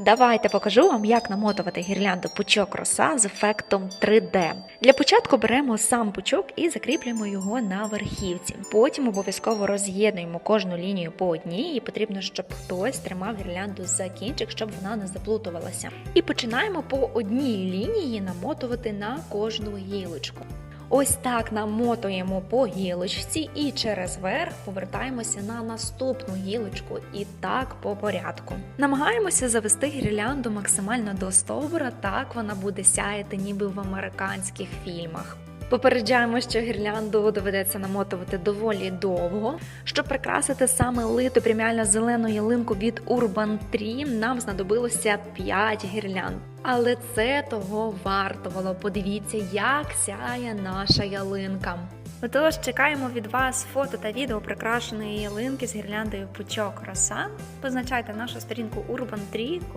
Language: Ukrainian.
Давайте покажу вам, як намотувати гірлянду пучок роса з ефектом 3D. Для початку беремо сам пучок і закріплюємо його на верхівці. Потім обов'язково роз'єднуємо кожну лінію по одній, і потрібно, щоб хтось тримав гірлянду за кінчик, щоб вона не заплутувалася. І починаємо по одній лінії намотувати на кожну гілочку. Ось так намотуємо по гілочці і через верх повертаємося на наступну гілочку і так по порядку. Намагаємося завести гірлянду максимально до стовбура, так вона буде сяяти ніби в американських фільмах. Попереджаємо, що гірлянду доведеться намотувати доволі довго. Щоб прикрасити саме литу преміально зелену ялинку від Urban Tree, нам знадобилося 5 гірлянд. Але це того вартувало. Подивіться, як сяє наша ялинка. Отож, чекаємо від вас фото та відео прикрашеної ялинки з гірляндою пучок роса. Позначайте нашу сторінку Urban Tree,